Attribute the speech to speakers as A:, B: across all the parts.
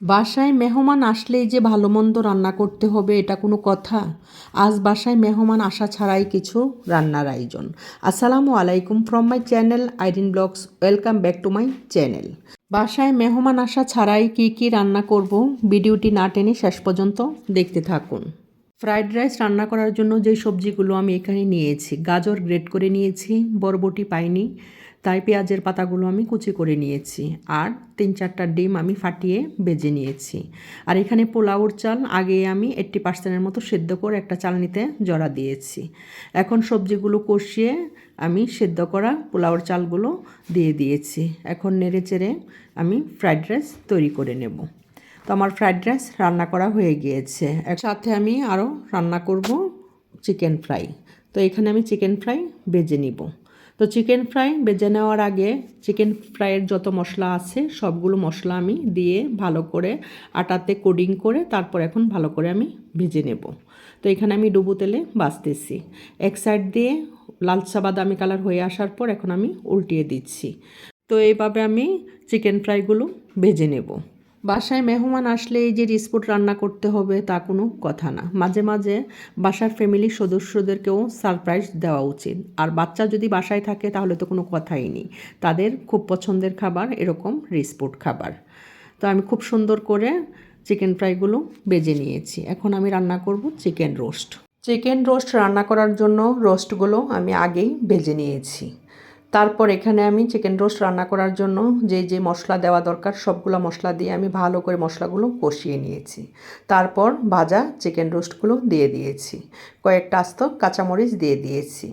A: বাসায় মেহমান আসলেই যে ভালো মন্দ রান্না করতে হবে, এটা কোনো কথা? আজ বাসায় মেহমান আসা ছাড়াই কিছু রান্নার আয়োজন। আসসালামু আলাইকুম from my channel Irin blogs welcome back to my channel বাসায় মেহমান আসা ছাড়াই কি কি রান্না করব, ভিডিওটি না টেনে শেষ পর্যন্ত দেখতে থাকুন। ফ্রাইড রাইস রান্না করার জন্য যে সবজিগুলো আমি এখানে নিয়েছি, গাজর গ্রেট করে নিয়েছি, বরবটি পাইনি তাই পেঁয়াজের পাতাগুলো আমি কুচি করে নিয়েছি আর তিন চারটা ডিম আমি ফাটিয়ে বেজে নিয়েছি। আর এখানে পোলাওর চাল আগে আমি এইট্টি পার্সেন্টের মতো সেদ্ধ করে একটা চালনিতে জড়া দিয়েছি। এখন সবজিগুলো কষিয়ে আমি সেদ্ধ করা পোলাওর চালগুলো দিয়ে দিয়েছি। এখন নেড়ে চেড়ে আমি ফ্রাইড রাইস তৈরি করে নেব। তো আমার ফ্রাইড রাইস রান্না করা হয়ে গিয়েছে। একসাথে আমি আরও রান্না করব চিকেন ফ্রাই। তো এখানে আমি চিকেন ফ্রাই বেজে নিব। তো চিকেন ফ্রাই বেজে নেওয়ার আগে চিকেন ফ্রাইয়ের যত মশলা আছে, সবগুলো মশলা আমি দিয়ে ভালো করে আটাতে কোডিং করে তারপর এখন ভালো করে আমি ভেজে নেব। তো এখানে আমি ডুবো তেলে বাছতেছি এক সাইড দিয়ে লালচা বাদামি কালার হয়ে আসার পর এখন আমি উল্টিয়ে দিচ্ছি। তো এইভাবে আমি চিকেন ফ্রাইগুলো ভেজে নেব। বাসায় মেহমান আসলে এই যে রিসপুট রান্না করতে হবে, তা কোনো কথা না। মাঝে মাঝে বাসার ফ্যামিলির সদস্যদেরকেও সারপ্রাইজ দেওয়া উচিত। আর বাচ্চা যদি বাসায় থাকে, তাহলে তো কোনো কথাই নেই। তাদের খুব পছন্দের খাবার এরকম রিসপুট খাবার। তো আমি খুব সুন্দর করে চিকেন ফ্রাইগুলো বেজে নিয়েছি। এখন আমি রান্না করব চিকেন রোস্ট। চিকেন রোস্ট রান্না করার জন্য রোস্টগুলো আমি আগেই বেজে নিয়েছি। তারপর এখানে আমি চিকেন রোস্ট রান্না করার জন্য যে যে মশলা দেওয়া দরকার, সবগুলো মশলা দিয়ে আমি ভালো করে মশলাগুলো কষিয়ে নিয়েছি। তারপর ভাজা চিকেন রোস্টগুলো দিয়ে দিয়েছি। কয়েকটা আস্ত কাঁচামরিচ দিয়ে দিয়েছি।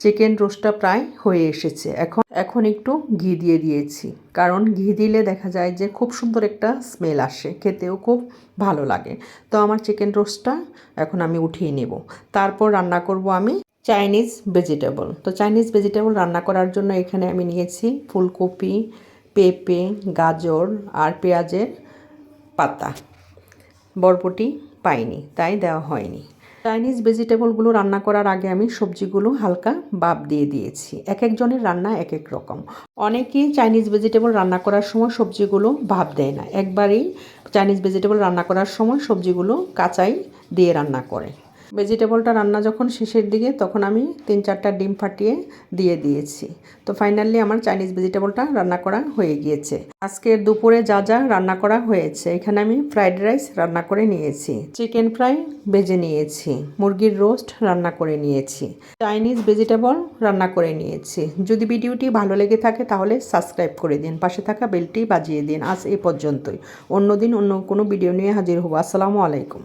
A: চিকেন রোস্টটা প্রায় হয়ে এসেছে। এখন এখন একটু ঘি দিয়ে দিয়েছি। কারণ ঘি দিলে দেখা যায় যে খুব সুন্দর একটা স্মেল আসে, খেতেও খুব ভালো লাগে। তো আমার চিকেন রোস্টটা এখন আমি উঠিয়ে নেব। তারপর রান্না করব আমি চাইনিজ ভেজিটেবল তো চাইনিজ ভেজিটেবল রান্না করার জন্য এখানে আমি নিয়েছি ফুলকপি, পেঁপে, গাজর আর পেঁয়াজের পাতা। বরবটি পাইনি, তাই দেওয়া হয়নি। চাইনিজ ভেজিটেবলগুলো রান্না করার আগে আমি সবজিগুলো হালকা বাপ দিয়ে দিয়েছি। এক একজনের রান্না এক এক রকম। অনেকেই চাইনিজ ভেজিটেবল রান্না করার সময় সবজিগুলো ভাপ দেয় না। একবারেই চাইনিজ ভেজিটেবল রান্না করার সময় সবজিগুলো কাঁচাই দিয়ে রান্না করে। ভেজিটেবলটা রান্না যখন শেষের দিকে, তখন আমি তিন চারটা ডিম ফাটিয়ে দিয়ে দিয়েছি। তো ফাইনালি আমার চাইনিজ ভেজিটেবলটা রান্না করা হয়ে গিয়েছে। আজকের দুপুরে যা যা রান্না করা হয়েছে, এখানে আমি ফ্রাইড রাইস রান্না করে নিয়েছি। চিকেন ফ্রাই ভেজে নিয়েছি। মুরগির রোস্ট রান্না করে নিয়েছি। চাইনিজ ভেজিটেবল রান্না করে নিয়েছি। যদি ভিডিওটি ভালো লেগে থাকে, তাহলে সাবস্ক্রাইব করে দিন। পাশে থাকা বেলটি বাজিয়ে দিন। আজ এ পর্যন্তই। অন্যদিন অন্য কোনো ভিডিও নিয়ে হাজির হব। আসসালামু আলাইকুম।